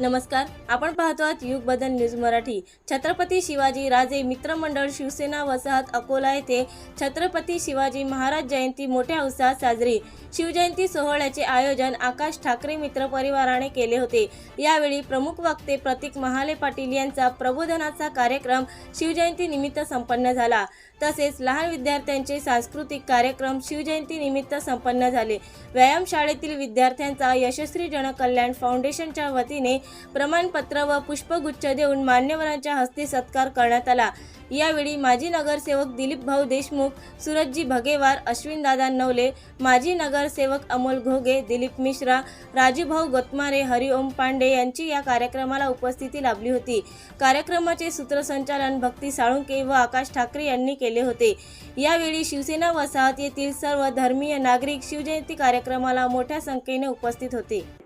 नमस्कार आपण पाहतो आहात युग बदल न्यूज मराठी. छत्रपती शिवाजी राजे मित्रमंडळ शिवसेना वसाहत अकोला येथे छत्रपती शिवाजी महाराज जयंती मोठ्या उत्साहात साजरी. शिवजयंती सोहळ्याचे आयोजन आकाश ठाकरे मित्र परिवाराने केले होते. यावेळी प्रमुख वक्ते प्रतीक महाले पाटील यांचा प्रबोधनाचा कार्यक्रम शिवजयंती निमित्त संपन्न झाला. तसेच लहान विद्यार्थ्यांचे सांस्कृतिक कार्यक्रम शिवजयंती निमित्त संपन्न झाले. व्यायामशाळेतील विद्यार्थ्यांचा यशस्वी जनकल्याण फाउंडेशनच्या वतीने प्रमाणपत्र व पुष्पगुच्छ देऊन मान्यवरांच्या हस्ते सत्कार करण्यात आला. यावेळी माजी नगरसेवक दिलीप भाऊ देशमुख सूरजजी भगेवार अश्विनदादा नवले माजी नगरसेवक अमोल घोगे दिलीप मिश्रा राजूभाऊ गोतमारे हरिओम पांडे यांची या कार्यक्रमाला उपस्थिती लाभली होती. कार्यक्रमाचे सूत्रसंचालन भक्ती साळुंके व आकाश ठाकरे यांनी केले होते. यावेळी शिवसेना वसाहत येथील सर्व धर्मीय नागरिक शिवजयंती कार्यक्रमाला मोठ्या संख्येने उपस्थित होते.